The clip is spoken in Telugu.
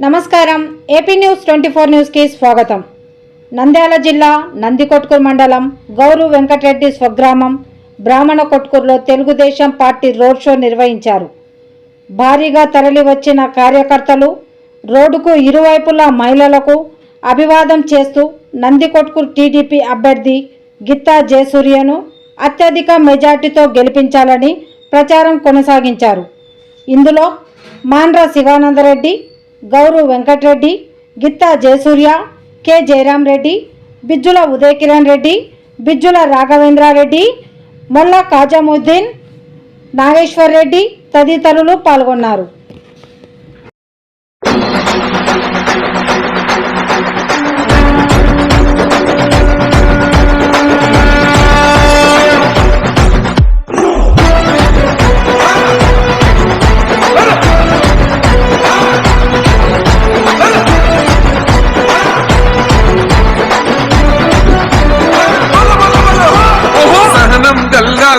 నమస్కారం. ఏపీ న్యూస్ ట్వంటీ ఫోర్ న్యూస్కి స్వాగతం. నంద్యాల జిల్లా నందికొట్కూరు మండలం గౌరు వెంకటరెడ్డి స్వగ్రామం బ్రాహ్మణ కొట్కూరులో తెలుగుదేశం పార్టీ రోడ్ షో నిర్వహించారు. భారీగా తరలి వచ్చిన కార్యకర్తలు రోడ్డుకు ఇరువైపులా మహిళలకు అభివాదం చేస్తూ నందికొట్కూరు టీడీపీ అభ్యర్థి గిత్తా జయసూర్యను అత్యధిక మెజార్టీతో గెలిపించాలని ప్రచారం కొనసాగించారు. ఇందులో మాండ్ర శివానందరెడ్డి గౌరు వెంకటరెడ్డి గిత్తా జయసూర్య కె జయరాం రెడ్డి బిజ్జుల ఉదయ్ కిరణ్ రెడ్డి బిజ్జుల రాఘవేంద్రారెడ్డి మొల్ల కాజాముద్దీన్ నాగేశ్వర్ రెడ్డి తదితరులు పాల్గొన్నారు.